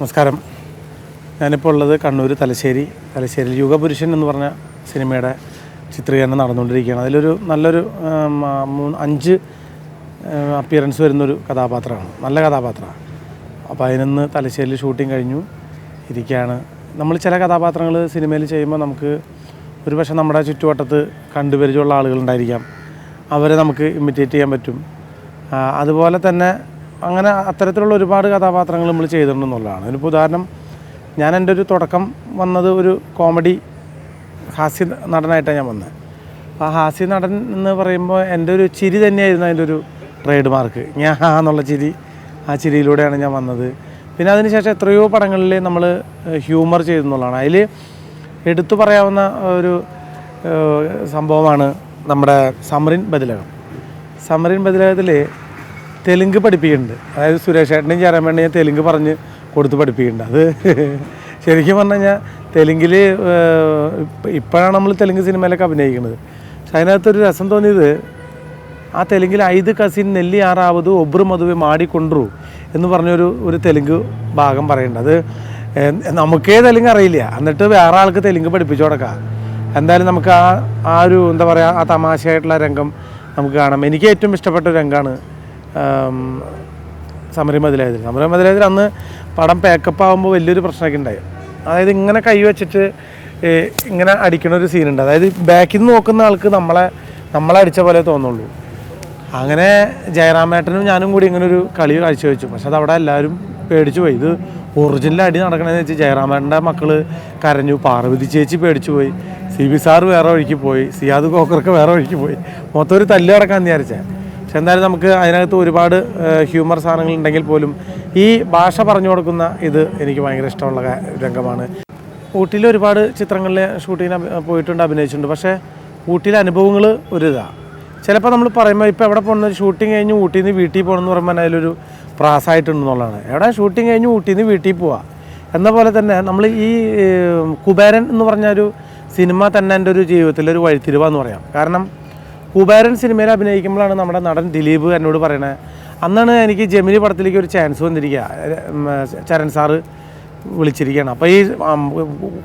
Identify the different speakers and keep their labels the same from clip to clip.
Speaker 1: നമസ്കാരം. ഞാനിപ്പോൾ ഉള്ളത് കണ്ണൂർ തലശ്ശേരി തലശ്ശേരി യുഗപുരുഷൻ എന്ന് പറഞ്ഞ സിനിമയുടെ ചിത്രീകരണം നടന്നുകൊണ്ടിരിക്കുകയാണ്. അതിലൊരു നല്ലൊരു മൂന്ന് അഞ്ച് അപ്പിയറൻസ് വരുന്നൊരു കഥാപാത്രമാണ്. നല്ല കഥാപാത്രമാണ്. അപ്പോൾ അതിനൊന്ന് തലശ്ശേരിയിൽ ഷൂട്ടിംഗ് കഴിഞ്ഞു. ഇരിക്കുകയാണ്. നമ്മൾ ചില കഥാപാത്രങ്ങൾ സിനിമയിൽ ചെയ്യുമ്പോൾ നമുക്ക് ഒരു പക്ഷേ നമ്മുടെ ചുറ്റുവട്ടത്ത് കണ്ടുപരിചയമുള്ള ആളുകളുണ്ടായിരിക്കാം അവരെ നമുക്ക് ഇമിറ്റേറ്റ് ചെയ്യാൻ പറ്റും. അതുപോലെ തന്നെ അങ്ങനെ അത്തരത്തിലുള്ള ഒരുപാട് കഥാപാത്രങ്ങൾ നമ്മൾ ചെയ്തിട്ടുണ്ടെന്നുള്ളതാണ്. അതിനിപ്പോൾ ഉദാഹരണം ഞാൻ എന്റെ ഒരു തുടക്കം വന്നത് ഒരു കോമഡി ഹാസ്യ നടനായിട്ടാണ് ഞാൻ വന്നത്. ആ ഹാസ്യ നടൻ എന്ന് പറയുമ്പോൾ എന്റെ ഒരു ചിരി തന്നെയായിരുന്നു അതിന്റെ ഒരു ട്രേഡ് മാർക്ക് ഞാൻ എന്നുള്ള ചിരി ആ ചിരിയിലൂടെയാണ് ഞാൻ വന്നത്. പിന്നെ അതിനുശേഷം എത്രയോ പടങ്ങളിൽ നമ്മൾ ഹ്യൂമർ ചെയ്തെന്നുള്ളതാണ്. അതിൽ എടുത്തു പറയാവുന്ന ഒരു സംഭവമാണ് നമ്മുടെ സമറിൻ ബദിലകം. സമറിൻ ബദിലകത്തിൽ തെലുങ്ക് പഠിപ്പിക്കുന്നുണ്ട്. അതായത് സുരേഷ് ഏട്ടനെയും ചേരാൻ വേണ്ടി ഞാൻ തെലുങ്ക് പറഞ്ഞ് കൊടുത്ത് പഠിപ്പിക്കുന്നുണ്ട്. അത് ശരിക്കും പറഞ്ഞു കഴിഞ്ഞാൽ തെലുങ്കിൽ ഇപ്പോഴാണ് നമ്മൾ തെലുങ്ക് സിനിമയിലൊക്കെ അഭിനയിക്കുന്നത്. പക്ഷെ അതിനകത്തൊരു രസം തോന്നിയത് ആ തെലുങ്കിൽ ഐത് കസിൻ നെല്ലി ആറാവത് ഒബ്രു മധുവെ മാടിക്കൊണ്ടു എന്ന് പറഞ്ഞൊരു ഒരു തെലുങ്ക് ഭാഗം പറയുന്നുണ്ട്. അത് നമുക്കേ തെലുങ്ക് അറിയില്ല. എന്നിട്ട് വേറെ ആൾക്ക് തെലുങ്ക് പഠിപ്പിച്ചു കൊടുക്കാം. എന്തായാലും നമുക്ക് ആ ആ ഒരു എന്താ പറയുക ആ തമാശയായിട്ടുള്ള രംഗം നമുക്ക് കാണാം. എനിക്ക് ഏറ്റവും ഇഷ്ടപ്പെട്ട രംഗമാണ് സമരം മതിലായതിൽ. സമരം മതിലായതിൽ അന്ന് പടം പാക്കപ്പ് ആകുമ്പോൾ വലിയൊരു പ്രശ്നമൊക്കെ ഉണ്ടായി. അതായത് ഇങ്ങനെ കൈവച്ചിട്ട് ഇങ്ങനെ അടിക്കണ ഒരു സീനുണ്ട് അതായത് ബാക്കിൽ നിന്ന് നോക്കുന്ന ആൾക്ക് നമ്മളെ നമ്മളെ അടിച്ച പോലെ തോന്നുള്ളൂ അങ്ങനെ ജയറാമേട്ടനും ഞാനും കൂടി ഇങ്ങനെ ഒരു കളി കാഴ്ചവെച്ചു. പക്ഷെ അത് അവിടെ എല്ലാവരും പേടിച്ചു പോയി. ഇത് ഒറിജിനൽ അടി നടക്കണമെന്ന് വെച്ചാൽ ജയറാമേട്ടന്റെ മക്കൾ കരഞ്ഞു. പാർവതി ചേച്ചി പേടിച്ചു പോയി. സി ബി സാറ് വേറെ വഴിക്ക് പോയി. സിയാദ് കോക്കർക്ക് വേറെ വഴിക്ക് പോയി. മൊത്തം ഒരു തല്ല് കിടക്കാൻ വിചാരിച്ചേ. പക്ഷെ എന്തായാലും നമുക്ക് അതിനകത്ത് ഒരുപാട് ഹ്യൂമർ സാധനങ്ങൾ ഉണ്ടെങ്കിൽ പോലും ഈ ഭാഷ പറഞ്ഞു കൊടുക്കുന്ന ഇത് എനിക്ക് ഭയങ്കര ഇഷ്ടമുള്ള രംഗമാണ്. ഊട്ടിയിൽ ഒരുപാട് ചിത്രങ്ങളിൽ ഷൂട്ടിങ്ങിന് പോയിട്ടുണ്ട് അഭിനയിച്ചിട്ടുണ്ട്. പക്ഷേ ഊട്ടിയിലെ അനുഭവങ്ങൾ ഒരു ഇതാണ് ചിലപ്പോൾ നമ്മൾ പറയുമ്പോൾ ഇപ്പോൾ എവിടെ പോകുന്നത് ഷൂട്ടിംഗ് കഴിഞ്ഞ് ഊട്ടിയിൽ നിന്ന് വീട്ടിൽ പോകണമെന്ന് പറയുമ്പോൾ അതിലൊരു പ്രാസമായിട്ടുണ്ടെന്നുള്ളതാണ് എവിടെ ഷൂട്ടിംഗ് കഴിഞ്ഞ് ഊട്ടിയിൽ നിന്ന് വീട്ടിൽ പോവാം. എന്ന പോലെ തന്നെ നമ്മൾ ഈ കുബേരൻ എന്ന് പറഞ്ഞ ഒരു സിനിമ തന്നെ എന്റെ ഒരു ജീവിതത്തിലൊരു വഴിത്തിരിവാന്ന് പറയാം. കാരണം കുബേരൻ സിനിമയിൽ അഭിനയിക്കുമ്പോഴാണ് നമ്മുടെ നടൻ ദിലീപ് എന്നോട് പറയണത് അന്നാണ് എനിക്ക് ജമിനി പടത്തിലേക്ക് ഒരു ചാൻസ് വന്നിരിക്കുക. ചരൺ സാറ് വിളിച്ചിരിക്കുകയാണ്. അപ്പോൾ ഈ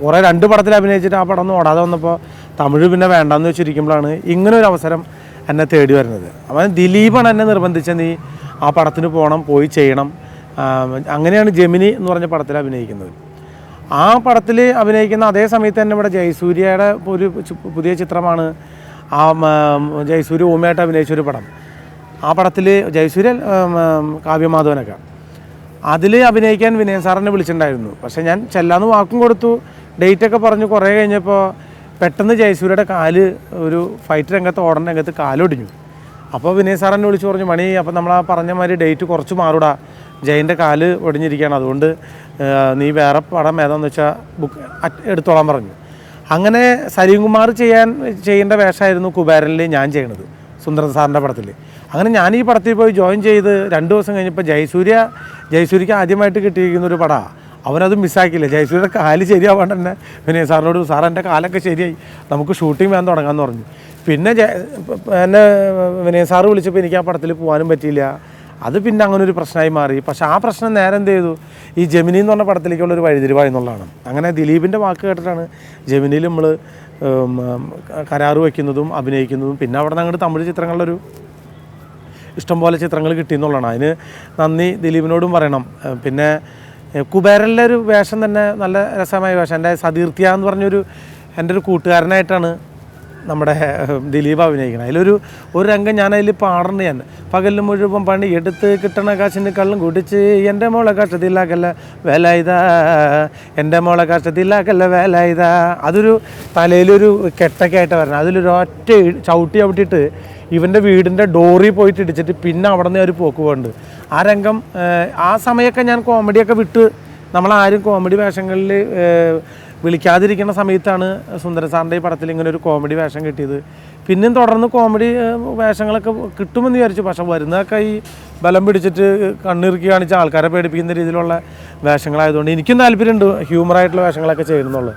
Speaker 1: കുറേ രണ്ട് പടത്തിൽ അഭിനയിച്ചിട്ട് ആ പടം ഒന്നും ഓടാതെ വന്നപ്പോൾ തമിഴ് പിന്നെ വേണ്ടാന്ന് വെച്ചിരിക്കുമ്പോഴാണ് ഇങ്ങനെ ഒരു അവസരം എന്നെ തേടി വരുന്നത്. അവൻ ദിലീപാണ് എന്നെ നിർബന്ധിച്ച നീ ആ പടത്തിന് പോകണം പോയി ചെയ്യണം. അങ്ങനെയാണ് ജമിനി എന്ന് പറഞ്ഞ പടത്തിൽ അഭിനയിക്കുന്നത്. ആ പടത്തിൽ അഭിനയിക്കുന്ന അതേ സമയത്ത് തന്നെ ഇവിടെ ജയസൂര്യയുടെ ഒരു പുതിയ ചിത്രമാണ് ആ ജയസൂര്യ ഓമയായിട്ട് അഭിനയിച്ച ഒരു പടം. ആ പടത്തിൽ ജയസൂര്യ കാവ്യമാധവനൊക്കെ. അതിൽ അഭിനയിക്കാൻ വിനയൻ സാറിനെ വിളിച്ചിട്ടുണ്ടായിരുന്നു. പക്ഷേ ഞാൻ ചെല്ലാന്ന് വാക്കും കൊടുത്തു. ഡേറ്റ് ഒക്കെ പറഞ്ഞു. കുറേ കഴിഞ്ഞപ്പോൾ പെട്ടെന്ന് ജയസൂര്യയുടെ കാൽ ഒരു ഫൈറ്റ് രംഗത്ത് ഓടൻ രംഗത്ത് കാലൊടിഞ്ഞു. അപ്പോൾ വിനയ് സാറിനെ വിളിച്ച് പറഞ്ഞു മണി അപ്പോൾ നമ്മൾ ആ പറഞ്ഞ മാതിരി ഡേറ്റ് കുറച്ച് മാറൂടാ. ജയന്റെ കാൽ ഒടിഞ്ഞിരിക്കുകയാണ്. അതുകൊണ്ട് നീ വേറെ പടം ഏതാണെന്ന് വെച്ചാൽ ബുക്ക് എടുത്തോളാൻ പറഞ്ഞു. അങ്ങനെ സലീംകുമാർ ചെയ്യാൻ ചെയ്യേണ്ട വേഷമായിരുന്നു കുബേരനിൽ ഞാൻ ചെയ്യണത് സുന്ദരൻ സാറിന്റെ പടത്തിൽ അങ്ങനെ ഞാൻ ഈ പടത്തിൽ പോയി ജോയിൻ ചെയ്ത് രണ്ട് ദിവസം കഴിഞ്ഞപ്പോൾ ജയസൂര്യ ജയസൂര്യക്ക് ആദ്യമായിട്ട് കിട്ടിയിരിക്കുന്ന ഒരു പടമാണ് അവനത് മിസ്സാക്കിയില്ല ജയസൂര്യയുടെ കാൽ ശരിയാവാണ്ട് തന്നെ വിനയ സാറിനോട് സാർ എന്റെ കാലൊക്കെ ശരിയായി. നമുക്ക് ഷൂട്ടിംഗ് വേണം തുടങ്ങാമെന്ന് പറഞ്ഞു. പിന്നെ എന്നെ വിനയ സാറ് വിളിച്ചപ്പോൾ എനിക്ക് ആ പടത്തിൽ പോകാനും പറ്റിയില്ല. അത് പിന്നെ അങ്ങനെ ഒരു പ്രശ്നമായി മാറി. പക്ഷേ ആ പ്രശ്നം നേരെ എന്ത് ചെയ്തു? ഈ ജമിനി എന്ന് പറഞ്ഞ പടത്തിലേക്കുള്ള ഒരു വഴിതിരിവായി എന്നുള്ളതാണ്. അങ്ങനെ ദിലീപിന്റെ വാക്ക് കേട്ടിട്ടാണ് ജമിനിയിൽ നമ്മൾ കരാറ് വയ്ക്കുന്നതും അഭിനയിക്കുന്നതും പിന്നെ അവിടെ നിന്ന് അങ്ങോട്ട് തമിഴ് ചിത്രങ്ങളിലൊരു ഇഷ്ടംപോലെ ചിത്രങ്ങൾ കിട്ടിയെന്നുള്ളതാണ് അതിന് നന്ദി ദിലീപിനോടും പറയണം. പിന്നെ കുബേരലിന്റെ ഒരു വേഷം തന്നെ നല്ല രസമായ വേഷം. എന്റെ സതീർത്യ എന്ന് പറഞ്ഞൊരു എന്റെ ഒരു കൂട്ടുകാരനായിട്ടാണ് നമ്മുടെ ദിലീപ് അഭിനയിക്കണം. അതിലൊരു ഒരു രംഗം ഞാൻ അതിൽ പാടേണ്ട ഞാൻ പകലിന് മുഴുവൻ പണി എടുത്ത് കിട്ടണ കാശിന് കള്ളും കുടിച്ച് എന്റെ മോളെ കഷ്ടത്തിലാക്കല്ല വേല ഇതാ എന്റെ മോളെ കഷ്ടത്തിലാക്കല്ല വേല ഇതാ അതൊരു തലയിലൊരു കെട്ടൊക്കെ ആയിട്ട് വരണം. അതിലൊരു ഒറ്റ ചവിട്ടി ചവിട്ടിയിട്ട് ഇവന്റെ വീടിന്റെ ഡോറിൽ പോയിട്ട് ഇടിച്ചിട്ട് പിന്നെ അവിടെ നിന്ന് ഒരു പോക്ക് പോകുന്നുണ്ട് ആ രംഗം ആ സമയമൊക്കെ ഞാൻ കോമഡിയൊക്കെ വിട്ട് നമ്മളാരും കോമഡി വേഷങ്ങളിൽ വിളിക്കാതിരിക്കുന്ന സമയത്താണ് സുന്ദര സാറിന്റെ ഈ പടത്തിൽ ഇങ്ങനെ ഒരു കോമഡി വേഷം കിട്ടിയത്. പിന്നെയും തുടർന്ന് കോമഡി വേഷങ്ങളൊക്കെ കിട്ടുമെന്ന് വിചാരിച്ചു. പക്ഷെ വരുന്നതൊക്കെ ഈ ബലം പിടിച്ചിട്ട് കണ്ണിറുക്കി കാണിച്ച് ആൾക്കാരെ പേടിപ്പിക്കുന്ന രീതിയിലുള്ള വേഷങ്ങളായതുകൊണ്ട് എനിക്കും താല്പര്യമുണ്ട് ഹ്യൂമറായിട്ടുള്ള വേഷങ്ങളൊക്കെ ചെയ്യണമെന്നുള്ളത്.